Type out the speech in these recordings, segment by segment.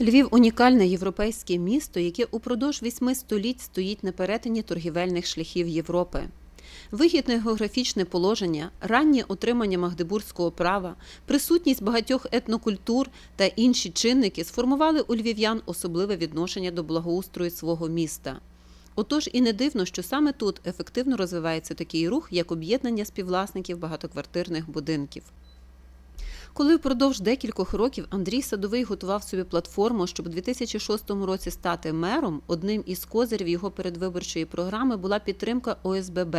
Львів унікальне європейське місто, яке упродовж вісьми століть стоїть на перетині торгівельних шляхів Європи. Вигідне географічне положення, раннє отримання магдебурзького права, присутність багатьох етнокультур та інші чинники сформували у львів'ян особливе відношення до благоустрою свого міста. Отож і не дивно, що саме тут ефективно розвивається такий рух, як об'єднання співвласників багатоквартирних будинків. Коли впродовж декількох років Андрій Садовий готував собі платформу, щоб у 2006 році стати мером, одним із козирів його передвиборчої програми була підтримка ОСББ.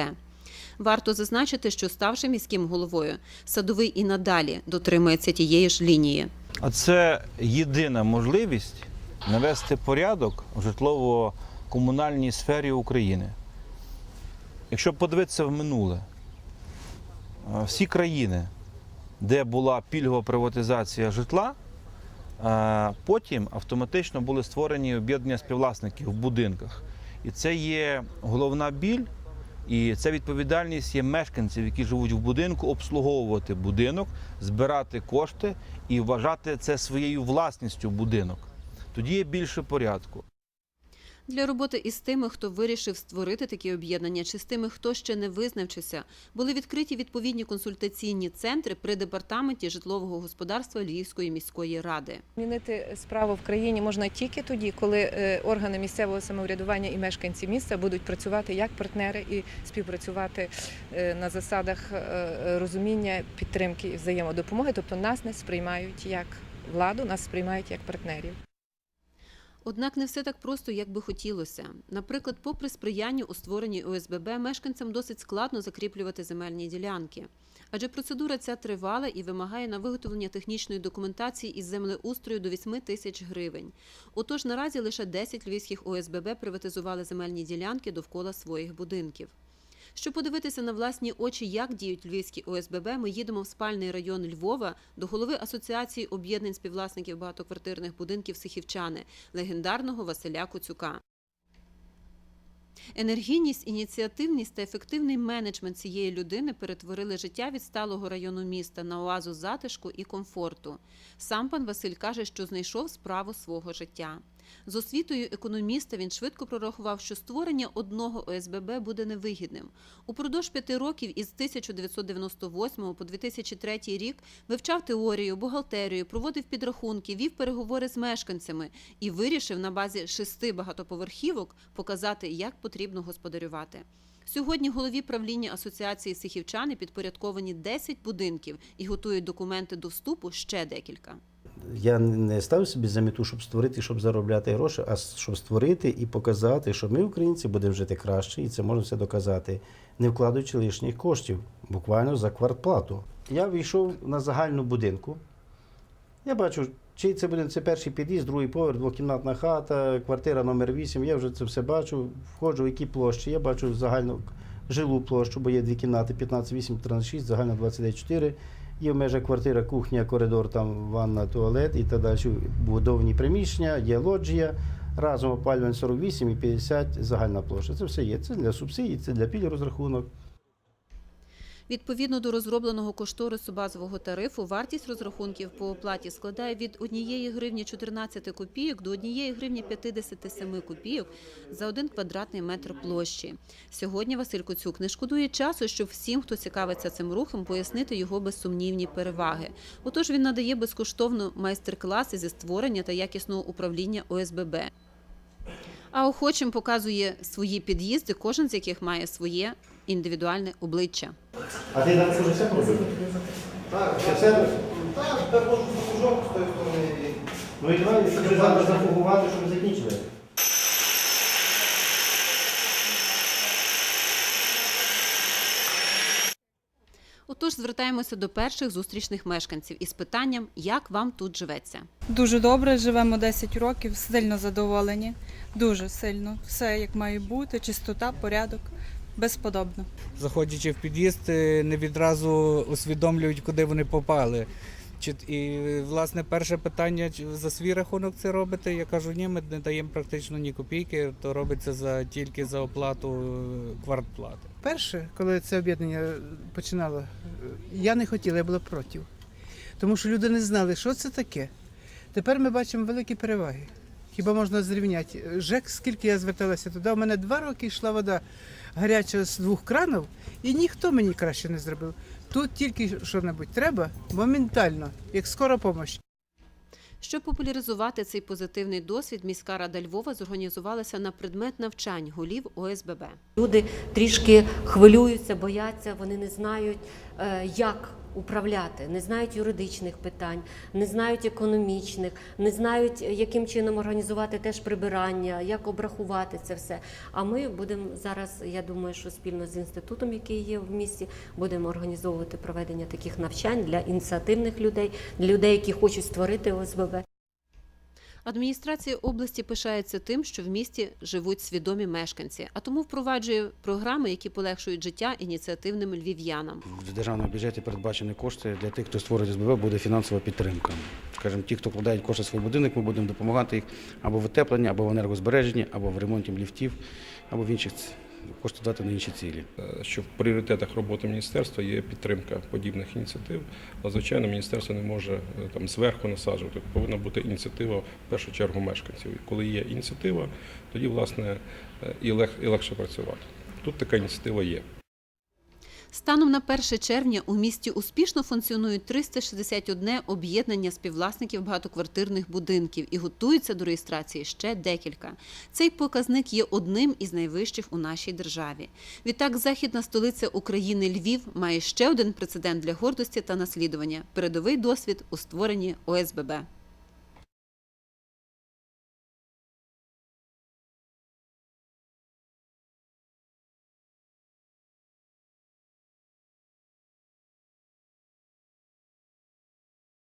Варто зазначити, що ставши міським головою, Садовий і надалі дотримується тієї ж лінії. А це єдина можливість навести порядок в житлово-комунальній сфері України. Якщо подивитися в минуле, всі країни, де була пільгова приватизація житла, е, потім автоматично були створені об'єднання співвласників в будинках. І це є головна біль, і це відповідальність є мешканців, які живуть в будинку, обслуговувати будинок, збирати кошти і вважати це своєю власністю будинок. Тоді є більше порядку. Для роботи із тими, хто вирішив створити такі об'єднання, чи з тими, хто ще не визначився, були відкриті відповідні консультаційні центри при департаменті житлового господарства Львівської міської ради. Змінити справу в країні можна тільки тоді, коли е, органи місцевого самоврядування і мешканці міста будуть працювати як партнери і співпрацювати е, на засадах е, розуміння, підтримки і взаємодопомоги. Тобто нас не сприймають як владу, нас сприймають як партнерів. Однак не все так просто, як би хотілося. Наприклад, попри сприяння у створенні ОСББ, мешканцям досить складно закріплювати земельні ділянки. Адже процедура ця тривала і вимагає на виготовлення технічної документації із землеустрою до 8 тисяч гривень. Отож, наразі лише 10 львівських ОСББ приватизували земельні ділянки довкола своїх будинків. Щоб подивитися на власні очі, як діють львівські ОСББ, ми їдемо в спальний район Львова до голови Асоціації об'єднань співвласників багатоквартирних будинків Сихівчани, легендарного Василя Коцюка. Енергійність, ініціативність та ефективний менеджмент цієї людини перетворили життя відсталого району міста на оазу затишку і комфорту. Сам пан Василь каже, що знайшов справу свого життя. З освітою економіста він швидко прорахував, що створення одного ОСББ буде невигідним. Упродовж п'яти років із 1998 по 2003 рік вивчав теорію, бухгалтерію, проводив підрахунки, вів переговори з мешканцями і вирішив на базі шести багатоповерхівок показати, як потрібно господарювати. Сьогодні голові правління асоціації сихівчани підпорядковані 10 будинків і готують документи до вступу ще декілька. Я не ставив собі за мету, щоб створити, щоб заробляти гроші, а щоб створити і показати, що ми, українці, будемо жити краще, і це можна все доказати, не вкладаючи лишніх коштів, буквально за квартплату. Я війшов на загальну будинку. Я бачу, чий це будинок, це перший під'їзд, другий поверх, двокімнатна хата, квартира номер 8 Я вже це все бачу. Входжу, в які площі. Я бачу загальну жилу площу, бо є дві кімнати 15, 8, 13, 6, загально 29,4. Є в межах квартира, кухня, коридор, там ванна, туалет і так далі. Будовні приміщення, є лоджія. Разом опалювань 48 і 50 загальна площа. Це все є. Це для субсидій, це для піль розрахунок. Відповідно до розробленого кошторису базового тарифу, вартість розрахунків по оплаті складає від 1 гривні 14 копійок до 1 гривні 57 копійок за один квадратний метр площі. Сьогодні Василь Коцюк не шкодує часу, щоб всім, хто цікавиться цим рухом, пояснити його безсумнівні переваги. Отож він надає безкоштовно майстер-класи зі створення та якісного управління ОСББ. А охочим показує свої під'їзди, кожен з яких має своє індивідуальне обличчя. А ти зараз вже все пробив? Так, Це все? так, так можу фужок з тої сторони. Ну і давай, щоб завтра зафугувати, щоб закінчили. Отож, звертаємося до перших зустрічних мешканців із питанням, як вам тут живеться. Дуже добре, живемо 10 років, сильно задоволені, дуже сильно. Все як має бути, чистота, порядок, безподобно. заходячи в під'їзд, е, не відразу усвідомлюють, куди вони попали. Чи і власне перше питання за свій рахунок це робите? Я кажу, ні, ми не даємо практично ні копійки, то робиться за тільки за оплату е, квартплати. Перше, коли це об'єднання починало, я не хотіла, я була проти. Тому що люди не знали, що це таке. Тепер ми бачимо великі переваги. Хіба можна зрівняти? ЖЕК, скільки я зверталася туди, у мене два роки йшла вода гаряча з двох кранів, і ніхто мені краще не зробив. Тут тільки що-небудь треба моментально, як скора допомога. Щоб популяризувати цей позитивний досвід, міська рада Львова зорганізувалася на предмет навчань голів ОСББ. Люди трішки хвилюються, бояться, вони не знають, як управляти, не знають юридичних питань, не знають економічних, не знають, яким чином організувати теж прибирання, як обрахувати це все. А ми будемо зараз, я думаю, що спільно з інститутом, який є в місті, будемо організовувати проведення таких навчань для ініціативних людей, для людей, які хочуть створити ОСББ. Адміністрація області пишається тим, що в місті живуть свідомі мешканці, а тому впроваджує програми, які полегшують життя ініціативним львів'янам. В державному бюджеті передбачені кошти для тих, хто створить СББ, буде фінансова підтримка. Скажімо, ті, хто вкладають кошти в свій будинок, ми будемо допомагати їх або в утепленні, або в енергозбереженні, або в ремонті ліфтів, або в інших кошти дати на інші цілі. Е, що в пріоритетах роботи міністерства є підтримка подібних ініціатив. Але, звичайно, міністерство не може е, там зверху насаджувати. Повинна бути ініціатива в першу чергу мешканців. І коли є ініціатива, тоді власне е, і, лег, і легше працювати. Тут така ініціатива є. Станом на 1 червня у місті успішно функціонують 361 об'єднання співвласників багатоквартирних будинків і готуються до реєстрації ще декілька. Цей показник є одним із найвищих у нашій державі. Відтак, західна столиця України Львів має ще один прецедент для гордості та наслідування передовий досвід у створенні ОСББ.